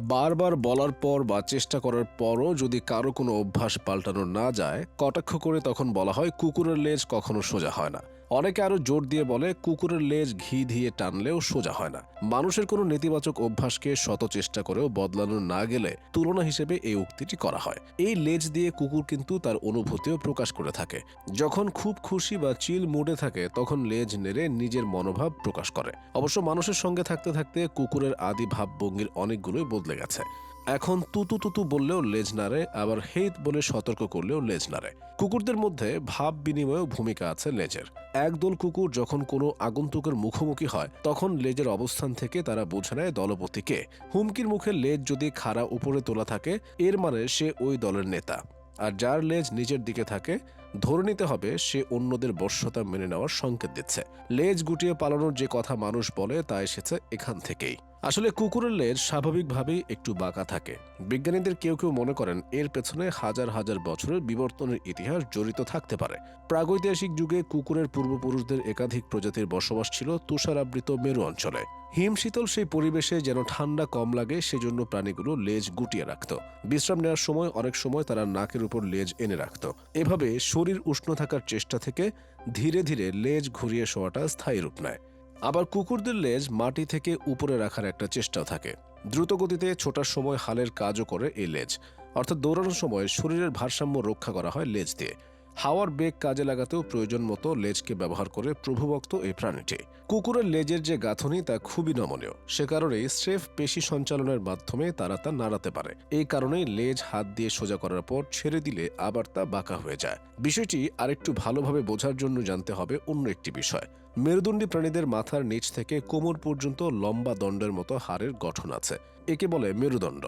বারবার বলার পর বা চেষ্টা করার পরও যদি কারও কোনো অভ্যাস পাল্টানো না যায়, কটাক্ষ করে তখন বলা হয় কুকুরের লেজ কখনো সোজা হয় না। অনেকে আরও জোর দিয়ে বলে কুকুরের লেজ ঘি দিয়ে টানলেও সোজা হয় না। মানুষের কোনো নেতিবাচক অভ্যাসকে শত চেষ্টা করেও বদলানো না গেলে তুলনা হিসেবে এই উক্তিটি করা হয়। এই লেজ দিয়ে কুকুর কিন্তু তার অনুভূতিও প্রকাশ করে থাকে। যখন খুব খুশি বা চিল মুডে থাকে, তখন লেজ নেড়ে নিজের মনোভাব প্রকাশ করে। অবশ্য মানুষের সঙ্গে থাকতে থাকতে কুকুরের আদি ভাবভঙ্গির অনেকগুলোই বদলে গেছে। এখন তুতু তুতু বললেও লেজ নাড়ে, আবার হেত বলে সতর্ক করলেও লেজ নাড়ে। কুকুরদের মধ্যে ভাব বিনিময়েও ভূমিকা আছে লেজের। একদল কুকুর যখন কোনো আগন্তুকের মুখোমুখি হয়, তখন লেজের অবস্থান থেকে তারা বুঝে নেয় দলপতিকে হুমকির মুখে লেজ যদি খাড়া উপরে তোলা থাকে, এর মানে সে ওই দলের নেতা। আর যার লেজ নিচের দিকে থাকে, ধরে নিতে হবে সে অন্যদের বর্ষতা মেনে নেওয়ার সংকেত দিচ্ছে। লেজ গুটিয়ে পালানোর যে কথা মানুষ বলে, তা এসেছে এখান থেকেই। আসলে কুকুরের লেজ স্বাভাবিকভাবেই একটু বাঁকা থাকে। বিজ্ঞানীদের কেউ কেউ মনে করেন এর পেছনে হাজার হাজার বছরের বিবর্তনের ইতিহাস জড়িত থাকতে পারে। প্রাগৈতিহাসিক যুগে কুকুরের পূর্বপুরুষদের একাধিক প্রজাতির বসবাস ছিল তুষারাবৃত মেরু অঞ্চলে। হিমশীতল সেই পরিবেশে যেন ঠান্ডা কম লাগে, সেজন্য প্রাণীগুলো লেজ গুটিয়ে রাখত। বিশ্রাম নেওয়ার সময় অনেক সময় তারা নাকের উপর লেজ এনে রাখত। এভাবে শরীর উষ্ণ থাকার চেষ্টা থেকে ধীরে ধীরে লেজ ঘুরিয়ে শোয়াটা স্থায়ী রূপ নেয়। আবার কুকুরদের লেজ মাটি থেকে উপরে রাখার একটা চেষ্টা থাকে। দ্রুত গতিতে ছোটার সময় হালের কাজও করে এই লেজ। অর্থাৎ দৌড়ানোর সময় শরীরের ভারসাম্য রক্ষা করা হয় লেজ দিয়ে। হাওয়ার বেগ কাজে লাগাতেও প্রয়োজন মতো লেজকে ব্যবহার করে প্রভুভক্ত এই প্রাণীটি। কুকুরের লেজের যে গাঁথনি তা খুবই নমনীয়। সে কারণেই স্রেফ পেশি সঞ্চালনের মাধ্যমে তারা তা নাড়াতে পারে। এই কারণেই লেজ হাত দিয়ে সোজা করার পর ছেড়ে দিলে আবার তা বাঁকা হয়ে যায়। বিষয়টি আরেকটু ভালোভাবে বোঝার জন্য জানতে হবে অন্য একটি বিষয়। মেরুদণ্ডী প্রাণীদের মাথার নিচ থেকে কোমর পর্যন্ত লম্বা দণ্ডের মতো হাড়ের গঠন আছে। একে বলে মেরুদণ্ড।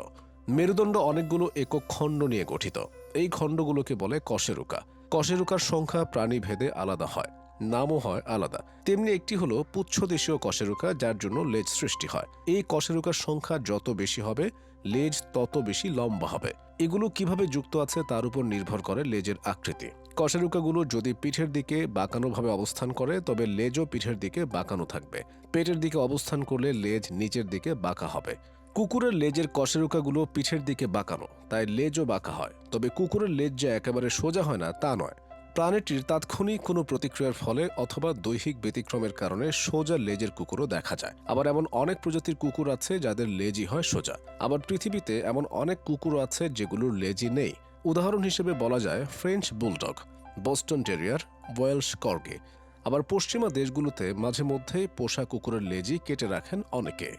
মেরুদণ্ড অনেকগুলো একক খণ্ড নিয়ে গঠিত। এই খণ্ডগুলোকে বলে কশেরুকা। কশেরুকার সংখ্যা প্রাণী ভেদে আলাদা হয়। নামও হয় আলাদা। তেমনি একটি হলো পুচ্ছদেশীয় কশেরুকা, যার জন্য লেজ সৃষ্টি হয়। এই কশেরুকার সংখ্যা যত বেশি হবে, লেজ তত বেশি লম্বা হবে। এগুলো কীভাবে যুক্ত আছে তার উপর নির্ভর করে লেজের আকৃতি। কশেরুকাগুলো যদি পিঠের দিকে বাঁকানোভাবে অবস্থান করে, তবে লেজও পিঠের দিকে বাঁকানো থাকবে। পেটের দিকে অবস্থান করলে লেজ নিচের দিকে বাঁকা হবে। কুকুরের লেজের কশেরুকাগুলো পিঠের দিকে বাঁকানো, তাই লেজও বাঁকা হয়। তবে কুকুরের লেজ যে একেবারে সোজা হয় না, তা নয়। প্রাণীটির তাৎক্ষণিক কোনো প্রতিক্রিয়ার ফলে অথবা দৈহিক ব্যতিক্রমের কারণে সোজা লেজের কুকুরও দেখা যায়। আবার এমন অনেক প্রজাতির কুকুর আছে যাদের লেজই হয় সোজা। আবার পৃথিবীতে এমন অনেক কুকুর আছে যেগুলোর লেজই নেই। উদাহরণ হিসেবে বলা যায় French bulldog, Boston terrier Welsh corgi. আবার পশ্চিমা দেশগুলোতে মাঝে মধ্যেই পোষা কুকুরের লেজই কেটে রাখেন অনেকে।